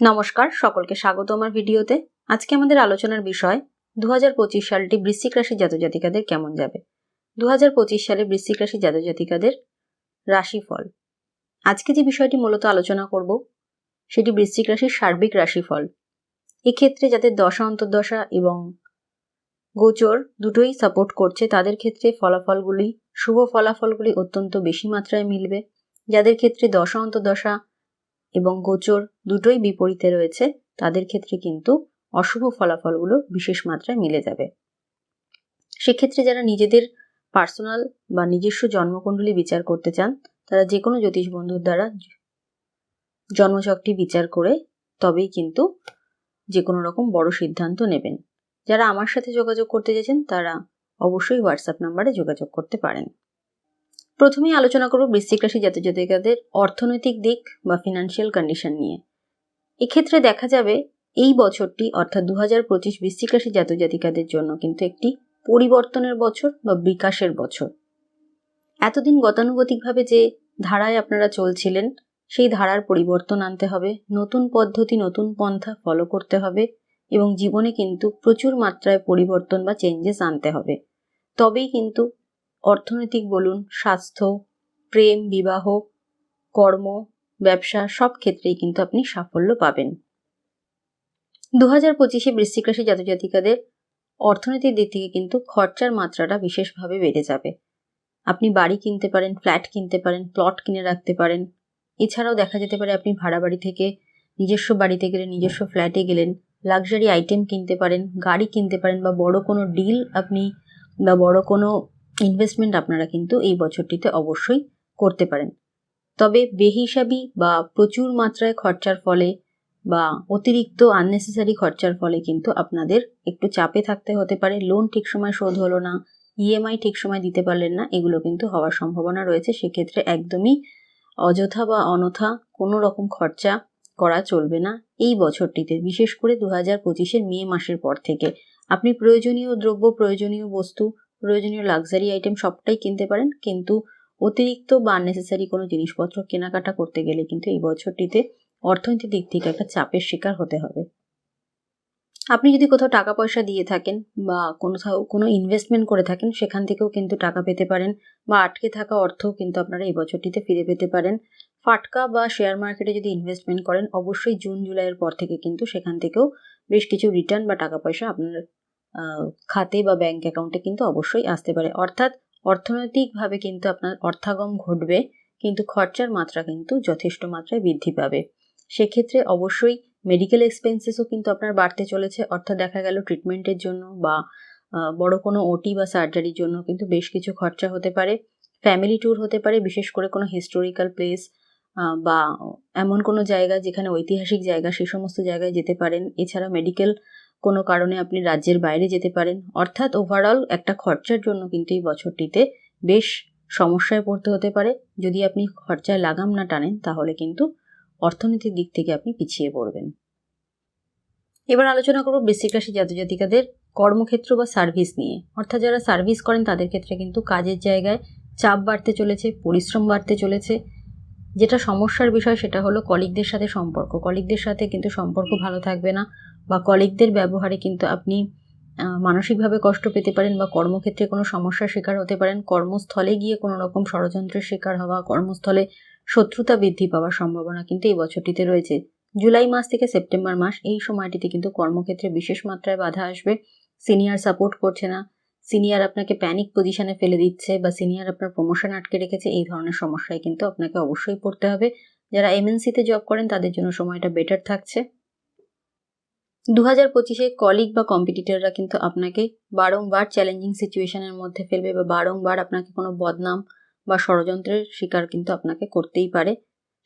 নমস্কার, সকলকে স্বাগত আমার ভিডিওতে। আজকে আমাদের আলোচনার বিষয় দু পঁচিশ সালটি বৃশ্চিক রাশি জাতজাতিকাদের কেমন যাবে? দু পঁচিশ সালে বৃশ্চিক রাশি জাতজাতিকাদের রাশিফল। আজকে যে বিষয়টি মূলত আলোচনা করব, সেটি বৃশ্চিক রাশির সার্বিক রাশিফল। এক্ষেত্রে যাদের দশা, অন্তর্দশা এবং গোচর দুটোই সাপোর্ট করছে, তাদের ক্ষেত্রে ফলাফলগুলি, শুভ ফলাফলগুলি অত্যন্ত বেশি মাত্রায় মিলবে। যাদের ক্ষেত্রে দশা, অন্তর্দশা এবং গোচর দুটোই বিপরীতে রয়েছে, তাদের ক্ষেত্রে কিন্তু অশুভ ফলাফলগুলো বিশেষ মাত্রায় মিলে যাবে। সেক্ষেত্রে যারা নিজেদের পার্সোনাল বা নিজস্ব জন্মকুণ্ডলী বিচার করতে চান, তারা যে কোনো জ্যোতিষ বন্ধুর দ্বারা জন্মচকটি বিচার করে তবেই কিন্তু যে কোনো রকম বড় সিদ্ধান্ত নেবেন। যারা আমার সাথে যোগাযোগ করতে চাইছেন, তারা অবশ্যই হোয়াটসঅ্যাপ নাম্বারে যোগাযোগ করতে পারেন। প্রথমেই আলোচনা করব বৃশ্চিক রাশি জাতজাতিকাদের অর্থনৈতিক দিক বা ফিনান্সিয়াল কন্ডিশন নিয়ে। এক্ষেত্রে দেখা যাবে এই বছরটি, অর্থাৎ দু হাজার পঁচিশ বৃশ্চিক রাশি জাতজাতিকাদের জন্য কিন্তু একটি পরিবর্তনের বছর বা বিকাশের বছর। এতদিন গতানুগতিকভাবে যে ধারায় আপনারা চলছিলেন, সেই ধারার পরিবর্তন আনতে হবে, নতুন পদ্ধতি, নতুন পন্থা ফলো করতে হবে এবং জীবনে কিন্তু প্রচুর মাত্রায় পরিবর্তন বা চেঞ্জেস আনতে হবে। তবেই কিন্তু অর্থনৈতিক বলুন, স্বাস্থ্য, প্রেম, বিবাহ, কর্ম, ব্যবসা, সব ক্ষেত্রেই কিন্তু আপনি সাফল্য পাবেন। দু হাজার পঁচিশে বৃশ্চিক রাশি জাতজাতিকাদের অর্থনীতির দিক থেকে কিন্তু খরচার মাত্রাটা বিশেষভাবে বেড়ে যাবে। আপনি বাড়ি কিনতে পারেন, ফ্ল্যাট কিনতে পারেন, প্লট কিনে রাখতে পারেন। এছাড়াও দেখা যেতে পারে আপনি ভাড়া বাড়ি থেকে, নিজস্ব বাড়িতে গেলেন নিজস্ব ফ্ল্যাটে গেলেন, লাক্সারি আইটেম কিনতে পারেন, গাড়ি কিনতে পারেন বা বড় কোনো ডিল আপনি বা বড় কোনো ইনভেস্টমেন্ট আপনারা কিন্তু এই বছরটিতে অবশ্যই করতে পারেন। তবে বেহিসাবি বা প্রচুর মাত্রায় খরচার ফলে বা অতিরিক্ত আননেসেসারি খরচার ফলে কিন্তু আপনাদের একটু চাপে থাকতে হতে পারে। লোন ঠিক সময় শোধ হলো না ইএমআই ঠিক সময় দিতে পারলেন না, এগুলো কিন্তু হওয়ার সম্ভাবনা রয়েছে। সেক্ষেত্রে একদমই অযথা বা অনথা কোনো রকম খরচা করা চলবে না এই বছরটিতে। বিশেষ করে দু হাজার পঁচিশের মে মাসের পর থেকে। আপনি প্রয়োজনীয় দ্রব্য, প্রয়োজনীয় বস্তু প্রয়োজনীয় লাক্সারি আইটেম সবটাই কিনতে পারেন। কিন্তু অতিরিক্ত বা আননেসেসারি কোনো জিনিসপত্র কেনাকাটা করতে গেলে কিন্তু এই বছরটিতে অর্থনৈতিক দিক থেকে একটা চাপের শিকার হতে হবে। আপনি যদি কোথাও টাকা পয়সা দিয়ে থাকেন বা কোথাও কোনো ইনভেস্টমেন্ট করে থাকেন, সেখান থেকেও কিন্তু টাকা পেতে পারেন বা আটকে থাকা অর্থও কিন্তু আপনারা এই বছরটিতে ফিরে পেতে পারেন। ফাটকা বা শেয়ার মার্কেটে যদি ইনভেস্টমেন্ট করেন, অবশ্যই জুন, জুলাইয়ের পর থেকে কিন্তু সেখান থেকেও বেশ কিছু রিটার্ন বা টাকা পয়সা আপনার খাতে বা ব্যাংক অ্যাকাউন্টে কিন্তু অবশ্যই আসতে পারে। অর্থাৎ অর্থনৈতিকভাবে কিন্তু আপনার অর্থাগম ঘটবে, কিন্তু খরচার মাত্রা কিন্তু যথেষ্ট মাত্রায় বৃদ্ধি পাবে। সেক্ষেত্রে অবশ্যই মেডিকেল এক্সপেন্সেসও কিন্তু আপনার বাড়তে চলেছে। অর্থাৎ দেখা গেল ট্রিটমেন্টের জন্য বা বড় কোনো ওটি বা সার্জারির জন্য কিন্তু বেশ কিছু খরচা হতে পারে। ফ্যামিলি ট্যুর হতে পারে, বিশেষ করে কোনো হিস্টোরিক্যাল প্লেস বা এমন কোনো জায়গা যেখানে ঐতিহাসিক জায়গা, সে সমস্ত জায়গায় যেতে পারেন। এছাড়া মেডিকেল কোনো কারণে আপনি রাজ্যের বাইরে যেতে পারেন। অর্থাৎ ওভারঅল একটা খরচার জন্য কিন্তু এই বছরটিতে বেশ সমস্যায় পড়তে হতে পারে। যদি আপনি খরচায় লাগাম না টানেন, তাহলে কিন্তু অর্থনীতির দিক থেকে আপনি পিছিয়ে পড়বেন। এবার আলোচনা করব বেসিক রাশি জাতজাতিকাদের কর্মক্ষেত্র বা সার্ভিস নিয়ে। অর্থাৎ যারা সার্ভিস করেন, তাদের ক্ষেত্রে কিন্তু কাজের জায়গায় চাপ বাড়তে চলেছে, পরিশ্রম বাড়তে চলেছে। যেটা সমস্যার বিষয়, সেটা হলো কলিগদের সাথে সম্পর্ক। কলিগদের সাথে কিন্তু সম্পর্ক ভালো থাকবে না। বা কলিগদের ব্যবহারে কিন্তু আপনি মানসিকভাবে কষ্ট পেতে পারেন বা কর্মক্ষেত্রে কোনো সমস্যার শিকার হতে পারেন। কর্মস্থলে গিয়ে কোনো রকম ষড়যন্ত্রের শিকার হওয়া, কর্মস্থলে শত্রুতা বৃদ্ধি পাওয়ার সম্ভাবনা কিন্তু এই বছরটিতে রয়েছে। জুলাই মাস থেকে সেপ্টেম্বর মাস, এই সময়টিতে কিন্তু কর্মক্ষেত্রে বিশেষ মাত্রায় বাধা আসবে। সিনিয়র সাপোর্ট করছে না। সিনিয়র আপনাকে প্যানিক পজিশনে ফেলে দিচ্ছে বা সিনিয়র আপনার প্রমোশন আটকে রেখেছে, এই ধরনের সমস্যায় কিন্তু আপনাকে অবশ্যই পড়তে হবে। যারা এমএনসিতে জব করেন, তাদের জন্য সময়টা বেটার থাকছে। দু হাজার পঁচিশে কলিগ বা কম্পিটিটররা কিন্তু আপনাকে বারংবার চ্যালেঞ্জিং সিচুয়েশনের মধ্যে ফেলবে বা বারংবার আপনাকে কোনো বদনাম বা ষড়যন্ত্রের শিকার কিন্তু আপনাকে করতেই পারে।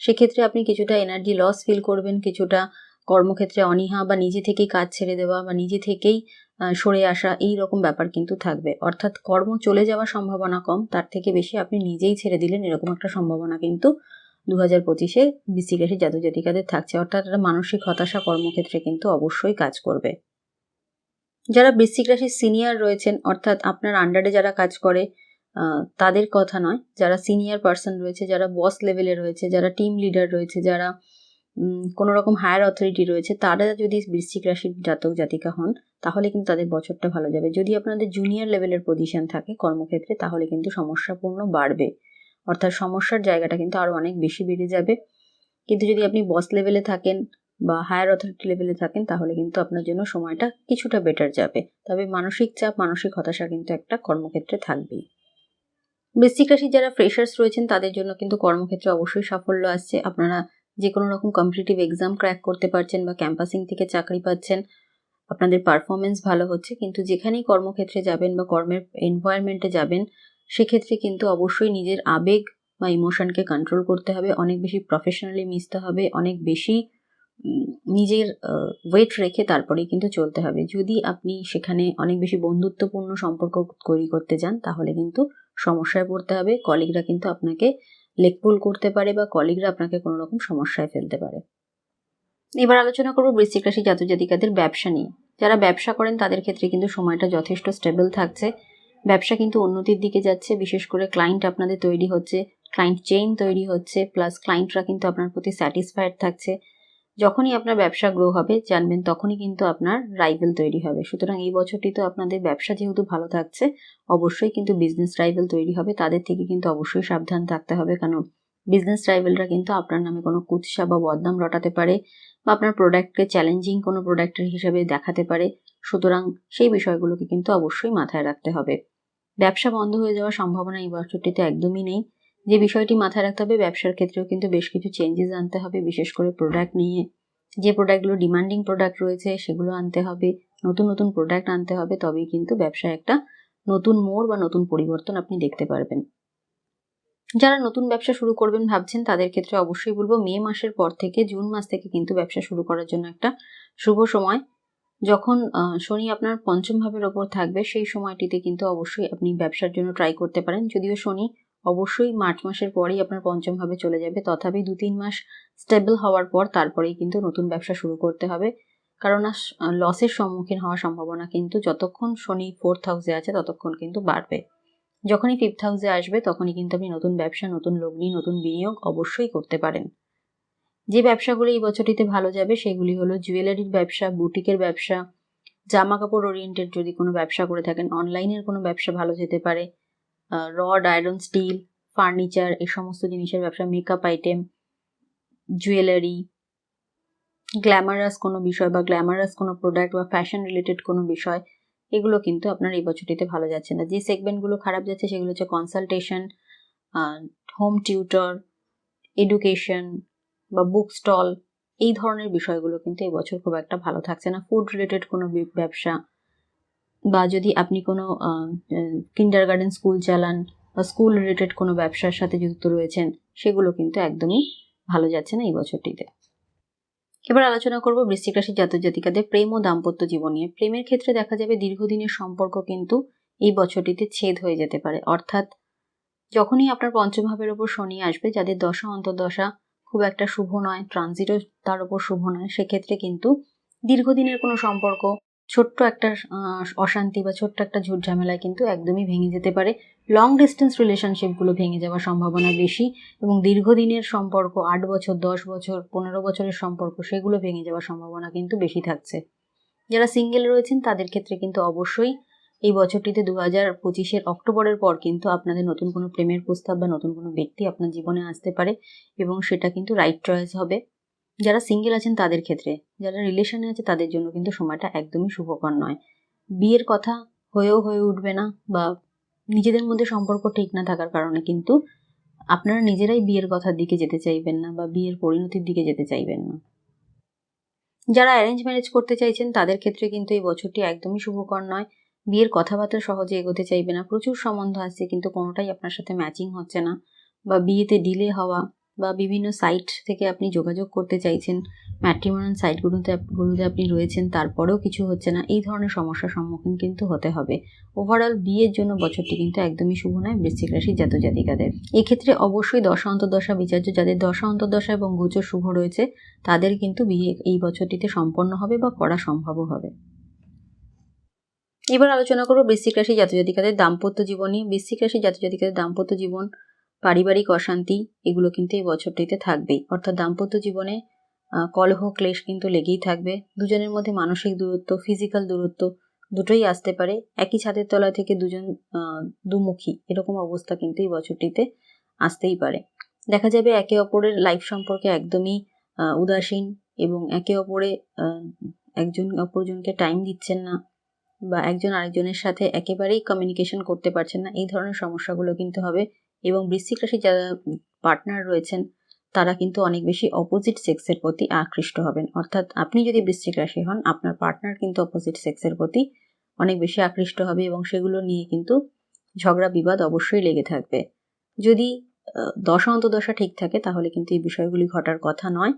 সেক্ষেত্রে আপনি কিছুটা এনার্জি লস ফিল করবেন, কিছুটা কর্মক্ষেত্রে অনীহা বা নিজে থেকেই কাজ ছেড়ে দেওয়া বা নিজে থেকেই সরে আসা এই রকম ব্যাপার কিন্তু থাকবে। অর্থাৎ কর্ম চলে যাওয়ার সম্ভাবনা কম, তার থেকে বেশি আপনি নিজেই ছেড়ে দিলেন এরকম একটা সম্ভাবনা কিন্তু দু হাজার পঁচিশে বৃশ্চিক রাশি জাতজাতিকাদের থাকছে, অর্থাৎ একটা মানসিক হতাশা কর্মক্ষেত্রে কিন্তু অবশ্যই কাজ করবে। যারা বৃশ্চিক রাশির সিনিয়র রয়েছেন, অর্থাৎ আপনার আন্ডারে যারা কাজ করে তাদের কথা নয়। যারা সিনিয়র পার্সন রয়েছে, যারা বস লেভেলে রয়েছে, যারা টিম লিডার রয়েছে, যারা কোনো রকম হায়ার অথরিটি রয়েছে, তারা যদি বৃশ্চিক রাশির জাতক জাতিকা হন, তাহলে কিন্তু তাদের বছরটা ভালো যাবে। যদি আপনাদের জুনিয়র লেভেলের পজিশন থাকে কর্মক্ষেত্রে, তাহলে কিন্তু সমস্যাপূর্ণ বাড়বে। অর্থাৎ সমস্যার জায়গাটা কিন্তু আরও অনেক বেশি বেড়ে যাবে। কিন্তু যদি আপনি বস লেভেলে থাকেন বা হায়ার অথরিটি লেভেলে থাকেন, তাহলে কিন্তু আপনার জন্য সময়টা কিছুটা বেটার যাবে। তবে মানসিক চাপ, মানসিক হতাশা কিন্তু একটা কর্মক্ষেত্রে থাকবেই। বৃশ্চিক রাশির যারা ফ্রেশার্স রয়েছেন, তাদের জন্য কিন্তু কর্মক্ষেত্রে অবশ্যই সাফল্য আসছে। আপনারা যে কোনো রকম কম্পিটিটিভ এক্সাম ক্র্যাক করতে পারছেন বা ক্যাম্পাসিং থেকে চাকরি পাচ্ছেন, আপনাদের পারফরমেন্স ভালো হচ্ছে। কিন্তু যেখানেই কর্মক্ষেত্রে যাবেন বা কর্মের এনভায়রনমেন্টে যাবেন সেক্ষেত্রে কিন্তু অবশ্যই নিজের আবেগ বা ইমোশনকে কন্ট্রোল করতে হবে। অনেক বেশি প্রফেশনালি মিশতে হবে। অনেক বেশি নিজের ওয়েট রেখে তারপরেই কিন্তু চলতে হবে। যদি আপনি সেখানে অনেক বেশি বন্ধুত্বপূর্ণ সম্পর্ক তৈরি করতে যান, তাহলে কিন্তু সমস্যায় পড়তে হবে। কলিগরা কিন্তু আপনাকে লেকপুল করতে পারে বা কলিগরা আপনাকে কোনো রকম সমস্যায় ফেলতে পারে। এবার আলোচনা করব বৃশ্চিক রাশি জাতক জাতিকাদের ব্যবসা নিয়ে। যারা ব্যবসা করেন, তাদের ক্ষেত্রে কিন্তু সময়টা যথেষ্ট স্টেবল থাকছে। ব্যবসা কিন্তু উন্নতির দিকে যাচ্ছে, বিশেষ করে ক্লায়েন্ট আপনাদের তৈরি হচ্ছে ক্লায়েন্ট চেইন তৈরি হচ্ছে প্লাস ক্লায়েন্টরা কিন্তু আপনার প্রতি স্যাটিসফাইড থাকছে। যখনই আপনার ব্যবসা গ্রো হবে, জানবেন তখনই কিন্তু আপনার রাইভেল তৈরি হবে। সুতরাং এই বছরটি তো আপনাদের ব্যবসা যেহেতু ভালো থাকছে, অবশ্যই কিন্তু বিজনেস রাইভেল তৈরি হবে। তাদের থেকে কিন্তু অবশ্যই সাবধান থাকতে হবে, কারণ বিজনেস রাইভেলরা কিন্তু আপনার নামে কোনো কুৎসা বা বদনাম রটাতে পারে বা আপনার প্রোডাক্টকে চ্যালেঞ্জিং কোনো প্রোডাক্টের হিসেবে দেখাতে পারে। সুতরাং সেই বিষয়গুলোকে কিন্তু অবশ্যই মাথায় রাখতে হবে। ব্যবসা বন্ধ হয়ে যাওয়ার সম্ভাবনা এই বছরটিতে একদমই নেই। যে বিষয়টি মাথায় রাখতে হবে, ব্যবসার ক্ষেত্রেও কিন্তু বেশ কিছু চেঞ্জেস আনতে হবে, বিশেষ করে প্রোডাক্ট নিয়ে। যে প্রোডাক্টগুলো ডিমান্ডিং প্রোডাক্ট রয়েছে, সেগুলো আনতে হবে, নতুন নতুন প্রোডাক্ট আনতে হবে, তবেই কিন্তু ব্যবসায় একটা নতুন মোড় বা নতুন পরিবর্তন আপনি দেখতে পারবেন। যারা নতুন ব্যবসা শুরু করবেন ভাবছেন, তাদের ক্ষেত্রে অবশ্যই বলব, মে মাসের পর থেকে, জুন মাস থেকে কিন্তু ব্যবসা শুরু করার জন্য একটা শুভ সময়। যখন শনি আপনার পঞ্চম ভাবের ওপর থাকবে, সেই সময়টিতে কিন্তু অবশ্যই আপনি ব্যবসার জন্য ট্রাই করতে পারেন। যদিও শনি অবশ্যই মার্চ মাসের পরেই আপনার পঞ্চম ভাবে চলে যাবে, তথাপি দু তিন মাস স্টেবল হওয়ার পর তারপরেই কিন্তু নতুন ব্যবসা শুরু করতে হবে। কারণ লসের সম্মুখীন হওয়ার সম্ভাবনা কিন্তু যতক্ষণ শনি ফোর্থ হাউসে আছে, ততক্ষণ কিন্তু বাড়বে। যখনই ফিফথ হাউসে আসবে, তখনই কিন্তু আপনি নতুন ব্যবসা, নতুন লগ্নি, নতুন বিনিয়োগ অবশ্যই করতে পারেন। যে ব্যবসাগুলো এই বছরটিতে ভালো যাবে সেগুলি হলো জুয়েলারির ব্যবসা বুটিকের ব্যবসা জামা কাপড় ওরিয়েন্টেড যদি কোনো ব্যবসা করে থাকেন অনলাইনের কোনো ব্যবসা ভালো যেতে পারে রড আয়রন স্টিল ফার্নিচার এই সমস্ত জিনিসের ব্যবসা মেকআপ আইটেম জুয়েলারি গ্ল্যামারাস কোনো বিষয় বা গ্ল্যামারাস কোনো প্রোডাক্ট বা ফ্যাশন রিলেটেড কোনো বিষয়, এগুলো কিন্তু আপনার এই বছরটিতে ভালো যাচ্ছে না। যে সেগমেন্টগুলো খারাপ যাচ্ছে সেগুলো হচ্ছে কনসালটেশন হোম টিউটর এডুকেশন বা বুক স্টল এই ধরনের বিষয়গুলো কিন্তু এই বছর খুব একটা ভালো থাকছে না। ফুড রিলেটেড কোনো ব্যবসা বা যদি আপনি কোনো কিন্ডার গার্ডেন স্কুল চালান বা স্কুল রিলেটেড কোনো ব্যবসার সাথে যুক্ত রয়েছেন, সেগুলো কিন্তু একদমই ভালো যাচ্ছে না এই বছরটিতে। এবার আলোচনা করব বৃশ্চিক রাশির জাতক জাতিকাদের প্রেম ও দাম্পত্য জীবন নিয়ে। প্রেমের ক্ষেত্রে দেখা যাবে দীর্ঘদিনের সম্পর্ক কিন্তু এই বছরটিতে ছেদ হয়ে যেতে পারে। অর্থাৎ যখনই আপনার পঞ্চম ভাবের ওপর শনি আসবে, যাদের দশা, অন্তর্দশা খুব একটা শুভ নয় ট্রানজিটও তার ওপর শুভ নয়। সেক্ষেত্রে কিন্তু দীর্ঘদিনের কোনো সম্পর্ক, ছোট্ট একটা অশান্তি বা ছোট্ট একটা ঝুট ঝামেলায় কিন্তু একদমই ভেঙে যেতে পারে। লং ডিস্টেন্স রিলেশনশিপগুলো ভেঙে যাওয়ার সম্ভাবনা বেশি এবং দীর্ঘদিনের সম্পর্ক, আট বছর, দশ বছর, পনেরো বছরের সম্পর্ক, সেগুলো ভেঙে যাওয়ার সম্ভাবনা কিন্তু বেশি থাকছে। যারা সিঙ্গেল রয়েছেন তাদের ক্ষেত্রে কিন্তু অবশ্যই এই বছরটিতে দু হাজার পঁচিশের অক্টোবরের পর কিন্তু আপনাদের নতুন কোনো প্রেমের প্রস্তাব বা নতুন কোনো ব্যক্তি আপনার জীবনে আসতে পারে এবং সেটা কিন্তু রাইট চয়েস হবে। যারা সিঙ্গেল আছেন তাদের ক্ষেত্রে, যারা রিলেশনে আছে তাদের জন্য কিন্তু সময়টা একদমই শুভকর নয়। বিয়ের কথা হয়েও হয়ে উঠবে না বা নিজেদের মধ্যে সম্পর্ক ঠিক না থাকার কারণে কিন্তু আপনারা নিজেরাই বিয়ের কথার দিকে যেতে চাইবেন না বা বিয়ের পরিণতির দিকে যেতে চাইবেন না। যারা অ্যারেঞ্জ ম্যারেজ করতে চাইছেন তাদের ক্ষেত্রে কিন্তু এই বছরটি একদমই শুভকর নয়। বিয়ের কথাবার্তা সহজে এগোতে চাইবে না। প্রচুর সম্বন্ধ আসছে কিন্তু কোনোটাই আপনার সাথে ম্যাচিং হচ্ছে না বা বিয়েতে ডিলে হওয়া বা বিভিন্ন সাইট থেকে আপনি যোগাযোগ করতে চাইছেন ম্যাট্রিমোনিয়াল সাইটগুলোতে গুলোতে আপনি রয়েছেন, তারপরেও কিছু হচ্ছে না। এই ধরনের সমস্যার সম্মুখীন কিন্তু হতে হবে। ওভারঅল বিয়ের জন্য বছরটি কিন্তু একদমই শুভ নয়, বৃশ্চিক রাশির জাতক জাতিকাদের। এক্ষেত্রে অবশ্যই দশা অন্তর্দশা, বিচার্য যাদের দশা অন্তর্দশা এবং গোচর শুভ রয়েছে, তাদের কিন্তু বিয়ে এই বছরটিতে সম্পন্ন হবে বা করা সম্ভবও হবে। এবার আলোচনা করব বৃশ্চিক রাশি জাতক জাতিকাদের দাম্পত্য জীবনী বৃশ্চিক রাশি জাতক জাতিকাদের দাম্পত্য জীবন, পারিবারিক অশান্তি, এগুলো কিন্তু এই বছরটিতে থাকবেই। অর্থাৎ দাম্পত্য জীবনে কলহ, ক্লেশ কিন্তু লেগেই থাকবে। দুজনের মধ্যে মানসিক দূরত্ব ফিজিক্যাল দূরত্ব দুটোই আসতে পারে। একই ছাদের তলা থেকে দুজন দুমুখী, এরকম অবস্থা কিন্তু এই বছরটিতে আসতেই পারে। দেখা যাবে একে অপরের লাইফ সম্পর্কে একদমই উদাসীন এবং একে অপরে একজন অপরজনকে টাইম দিচ্ছেন না। বা একজন আরেকজনের সাথে একেবারেই কমিউনিকেশন করতে পারছেন না, এই ধরনের সমস্যাগুলো কিন্তু হবে। এবং বৃশ্চিক রাশির যারা পার্টনার রয়েছেন, তারা কিন্তু অনেক বেশি অপোজিট সেক্সের প্রতি আকৃষ্ট হবেন। অর্থাৎ আপনি যদি বৃশ্চিক রাশি হন, আপনার পার্টনার কিন্তু অপোজিট সেক্সের প্রতি অনেক বেশি আকৃষ্ট হবে এবং সেগুলো নিয়ে কিন্তু ঝগড়া বিবাদ অবশ্যই লেগে থাকবে। যদি দশা অন্তদশা ঠিক থাকে, তাহলে কিন্তু এই বিষয়গুলি ঘটার কথা নয়।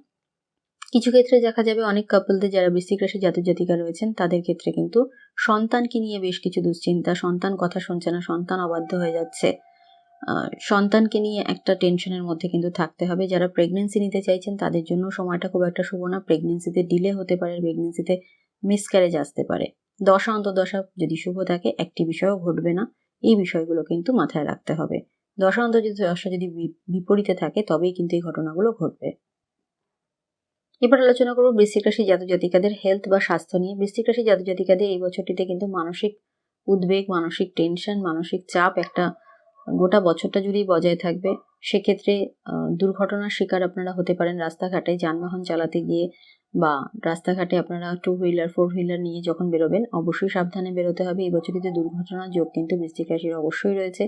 কিছু ক্ষেত্রে দেখা যাবে অনেক কাপলদের যারা বৃশ্চিক রাশি জাতক জাতিকা রয়েছেন, তাদের ক্ষেত্রে কিন্তু সন্তানকে নিয়ে বেশ কিছু দুশ্চিন্তা, সন্তান কথা শুনছে না, সন্তান অবাধ্য হয়ে যাচ্ছে। সন্তানকে নিয়ে একটা টেনশনের মধ্যে কিন্তু থাকতে হবে। যারা প্রেগনেন্সি নিতে চাইছেন, তাদের জন্য সময়টা খুব একটা শুভ না। প্রেগনেন্সিতে ডিলে হতে পারে প্রেগনেন্সিতে মিসক্যারেজ আসতে পারে। দশা অন্তদশা যদি শুভ থাকে, একটি বিষয়ও ঘটবে না। এই বিষয়গুলো কিন্তু মাথায় রাখতে হবে। দশা অন্তর্দশা যদি বিপরীতে থাকে, তবেই কিন্তু এই ঘটনাগুলো ঘটবে। এবার আলোচনা করব বৃশ্চিক রাশি জাতক জাতিকাদের হেলথ বা স্বাস্থ্য নিয়ে। বৃশ্চিক রাশি জাতক জাতিকাদের এই বছরটিতে কিন্তু মানসিক উদ্বেগ, মানসিক টেনশন মানসিক চাপ একটা গোটা বছরটা জুড়েই বজায় থাকবে, সেক্ষেত্রে দুর্ঘটনার শিকার আপনারা হতে পারেন রাস্তাঘাটে, যানবাহন চালাতে গিয়ে বা রাস্তাঘাটে আপনারা টু হুইলার ফোর হুইলার নিয়ে যখন বেরোবেন, অবশ্যই সাবধানে বেরোতে হবে। এই বছরটিতে দুর্ঘটনার যোগ কিন্তু বৃশ্চিক রাশির অবশ্যই রয়েছে।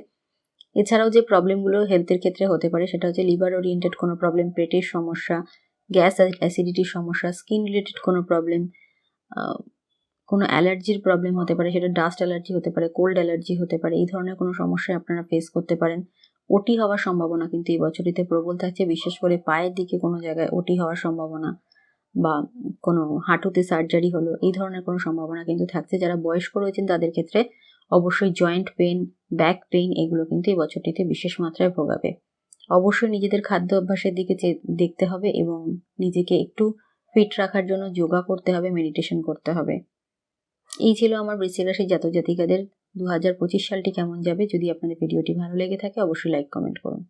এছাড়াও যে প্রবলেমগুলো হেলথের ক্ষেত্রে হতে পারে, সেটা হচ্ছে লিভার ওরিয়েন্টেড কোনো প্রবলেম পেটের সমস্যা গ্যাস অ্যাসিডিটির সমস্যা, স্কিন রিলেটেড কোনো প্রবলেম কোনো অ্যালার্জির প্রবলেম হতে পারে, সেটা ডাস্ট অ্যালার্জি হতে পারে, কোল্ড অ্যালার্জি হতে পারে, এই ধরনের কোনো সমস্যায় আপনারা ফেস করতে পারেন। ওটি হওয়ার সম্ভাবনা কিন্তু এই বছরটিতে প্রবল থাকছে, বিশেষ করে পায়ের দিকে কোনো জায়গায় ওটি হওয়ার সম্ভাবনা বা কোনো হাঁটুতে সার্জারি হলো, এই ধরনের কোনো সম্ভাবনা কিন্তু থাকছে। যারা বয়স্ক রয়েছেন, তাদের ক্ষেত্রে অবশ্যই জয়েন্ট পেন ব্যাক পেইন এগুলো কিন্তু এই বছরটিতে বিশেষ মাত্রায় ভোগাবে। অবশ্যই নিজেদের খাদ্য অভ্যাসের দিকে দেখতে হবে এবং নিজেকে একটু ফিট রাখার জন্য যোগা করতে হবে মেডিটেশন করতে হবে। এই ছিল আমার বৃশ্চিক রাশির জাতক জাতিকাদের দু হাজার পঁচিশ সালটি কেমন যাবে যদি আপনাদের ভিডিওটি ভালো লেগে থাকে, অবশ্যই লাইক কমেন্ট করুন।